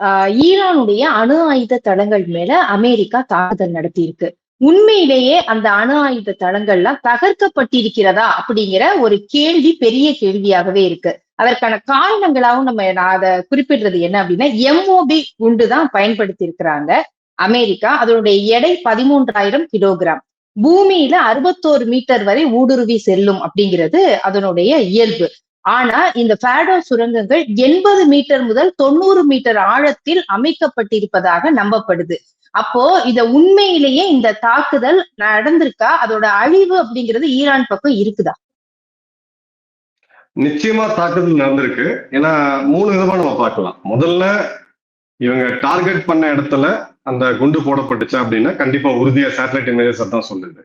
ஆஹ் ஈரானுடைய அணு ஆயுத தளங்கள் மேல அமெரிக்கா தாக்குதல் நடத்தியிருக்கு. உண்மையிலேயே அந்த அணு ஆயுத தளங்கள்லாம் தகர்க்கப்பட்டிருக்கிறதா அப்படிங்கிற ஒரு கேள்வி பெரிய கேள்வியாகவே இருக்கு. அதற்கான காரணங்களாகவும் நம்ம நான் அதை குறிப்பிடுறது என்ன அப்படின்னா எம்ஓபி குண்டு தான் பயன்படுத்தி இருக்கிறாங்க அமெரிக்கா அதனுடைய எடை பதிமூன்றாயிரம் கிலோகிராம். பூமியில அறுபத்தோரு மீட்டர் வரை ஊடுருவி செல்லும் அப்படிங்கிறது அதனுடைய இயல்பு. ஆனா இந்த ஃபேடோ சுரங்கங்கள் எண்பது மீட்டர் முதல் தொண்ணூறு மீட்டர் ஆழத்தில் அமைக்கப்பட்டிருப்பதாக நம்பப்படுது. அப்போ இத உண்மையிலேயே இந்த தாக்குதல் நடந்திருக்கா? அதோட அழிவு அப்படிங்கிறது ஈரான் பக்கம் இருக்குதா? நிச்சயமா தாக்குதல் நடந்திருக்கு. ஏன்னா மூணு விதமா நம்ம பார்க்கலாம். முதல்ல இவங்க டார்கெட் பண்ண இடத்துல அந்த குண்டு போடப்பட்டுச்சு அப்படின்னா கண்டிப்பா உறுதியா சேட்டலைட் இமேஜஸ் தான் சொல்லுது.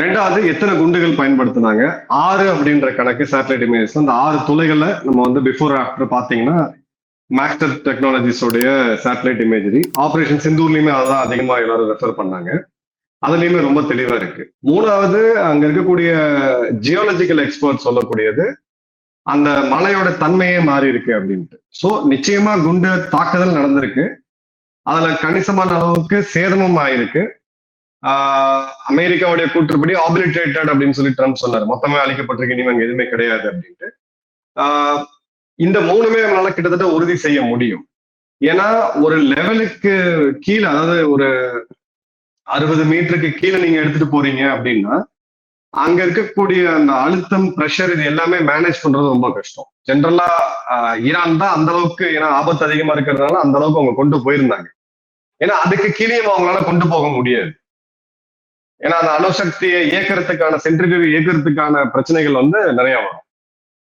ரெண்டாவது எத்தனை குண்டுகள் பயன்படுத்தினாங்க? ஆறு அப்படின்ற கணக்கு சேட்டலைட் இமேஜஸ் அந்த ஆறு துளைகளை நம்ம வந்து பிஃபோர் ஆஃப்டர் பார்த்தீங்கன்னா மாஸ்டர் டெக்னாலஜிஸோடைய சேட்டலைட் இமேஜரி ஆப்ரேஷன் சிந்தூர்லயுமே அதான் அதிகமா எல்லாரும் ரெஃபர் பண்ணாங்க. அதுலயுமே ரொம்ப தெளிவா இருக்கு. மூணாவது அங்க இருக்கக்கூடிய ஜியாலஜிக்கல் எக்ஸ்பர்ட் சொல்லக்கூடியது அந்த மலையோட தன்மையே மாறி இருக்கு அப்படின்ட்டு. ஸோ நிச்சயமா குண்டு தாக்குதல் நடந்திருக்கு. அதுல கணிசமான அளவுக்கு சேதமும் ஆயிருக்கு. அமெரிக்காவுடைய கூற்றுப்படி ஆபிலிட்டேட்டட் அப்படின்னு சொல்லி ட்ரம்ப் சொன்னார். மொத்தமே அழிக்கப்பட்டிருக்கு இனிமே அங்கே எதுவுமே கிடையாது அப்படின்ட்டு. ஆஹ் இந்த மூணுமே நம்மளால கிட்டத்தட்ட உறுதி செய்ய முடியும். ஏன்னா ஒரு லெவலுக்கு கீழே அதாவது ஒரு அறுபது மீட்டருக்கு கீழே நீங்க எடுத்துட்டு போறீங்க அப்படின்னா அங்க இருக்கக்கூடிய அந்த அழுத்தம் ப்ரெஷர் இது எல்லாமே மேனேஜ் பண்றது ரொம்ப கஷ்டம். ஜென்ரலா ஈரான் தான் அந்த அளவுக்கு ஏன்னா ஆபத்து அதிகமா இருக்கிறதுனால அந்த அளவுக்கு அவங்க கொண்டு போயிருந்தாங்க. ஏன்னா அதுக்கு கீழே அவங்களால கொண்டு போக முடியாது. ஏன்னா அந்த அணுசக்தியை இயக்கிறதுக்கான சென்ட்ரிபியூ இயக்கிறதுக்கான பிரச்சனைகள் வந்து நிறைய வரும்.